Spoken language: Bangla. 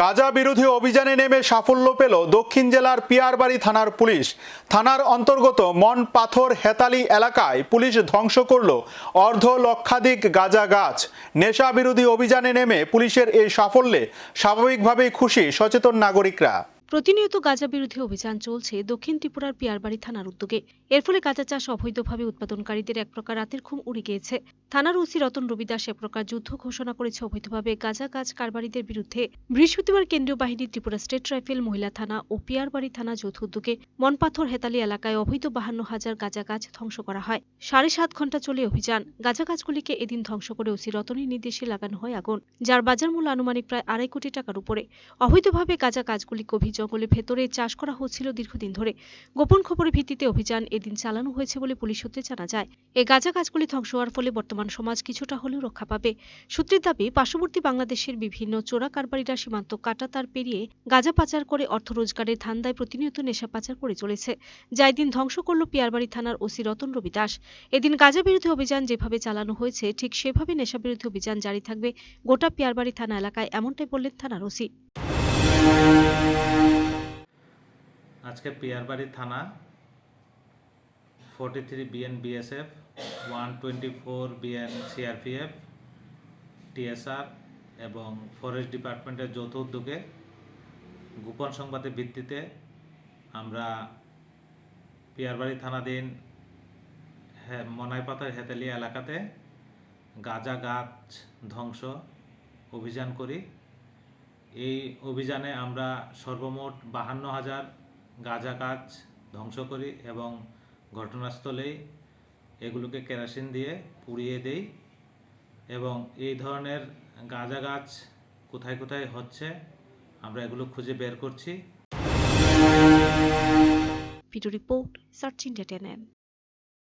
গাজা বিরোধী অভিযানে নেমে সাফল্য পেল দক্ষিণ জেলার পিয়ারবাড়ি থানার পুলিশ। থানার অন্তর্গত মন পাথর হেতালি এলাকায় পুলিশ ধ্বংস করল অর্ধ লক্ষাধিক গাজা গাছ। নেশা বিরোধী অভিযানে নেমে পুলিশের এই সাফল্যে স্বাভাবিকভাবেই খুশি সচেতন নাগরিকরা। প্রতিনিয়ত গাঁজা বিরোধী অভিযান চলছে দক্ষিণ ত্রিপুরার পিয়ারবাড়ি থানার উদ্যোগে। এর ফলে গাঁজা চাষ অবৈধভাবে উৎপাদনকারীদের এক প্রকার রাতের ঘুম উড়ে গিয়েছে। থানার ওসি রতন রবিদাস এক প্রকার যুদ্ধ ঘোষণা করেছে। অবৈধভাবে গাঁজা গাছ কারবারিদের বিরুদ্ধে বৃহস্পতিবার কেন্দ্রীয় বাহিনী ত্রিপুরা স্টেট রাইফেল মহিলা থানা ও পিয়ারবাড়ি থানা যৌথ উদ্যোগে মনপাথর হেতালি এলাকায় অবৈধ বাহান্ন হাজার গাঁজা গাছ ধ্বংস করা হয়। সাড়ে সাত ঘণ্টা চলে অভিযান। গাঁজা গাছগুলিকে এদিন ধ্বংস করে ওসি রতনের নির্দেশে লাগানো হয় আগুন, যার বাজার মূল্য আনুমানিক প্রায় আড়াই কোটি টাকার উপরে। অবৈধভাবে গাঁজা গাছগুলি গভীর জঙ্গলের ভেতরে চাষ করা হচ্ছিল দীর্ঘদিন ধরে। গোপন খবরের ভিত্তিতে অভিযান এদিন চালানো হয়েছে বলে পুলিশ সূত্রে জানা যায়। এই গাঁজা গাছগুলি ধ্বংস হওয়ার ফলে বর্তমান সমাজ কিছুটা হলেও রক্ষা পাবে। সূত্রের দাবি, পার্শ্ববর্তী বাংলাদেশের বিভিন্ন চোরা কারবারিরা সীমান্ত কাটাতার পেরিয়ে গাঁজা পাচার করে অর্থ রোজগারের ধান্দায় প্রতিনিয়ত নেশা পাচার করে চলেছে। যা এদিন ধ্বংস করল পিয়ারবাড়ি থানার ওসি রতন রবি দাস। এদিন গাঁজা বিরোধী অভিযান যেভাবে চালানো হয়েছে, ঠিক সেভাবে নেশা বিরোধী অভিযান জারি থাকবে গোটা পিয়ারবাড়ি থানা এলাকায়, এমনটাই বললেন থানার ওসি। আজকে পিয়ারবাড়ি থানা forty three BN BSF one twenty four BN CRPF TSR এবং ফরেস্ট ডিপার্টমেন্টের যৌথ উদ্যোগে গোপন সংবাদের ভিত্তিতে আমরা পিয়ারবাড়ি থানাধীন মনাইপাতার হেতালি এলাকাতে গাঁজা গাছ ধ্বংস অভিযান করি। এই অভিযানে আমরা সর্বমোট বাহান্ন হাজার গাঁজা গাছ ধ্বংস করি এবং ঘটনাস্থলেই এগুলোকে কেরাসিন দিয়ে পুড়িয়ে দেই এবং এই ধরনের গাঁজা গাছ কোথায় কোথায় হচ্ছে, আমরা এগুলো খুঁজে বের করছি। Video report search India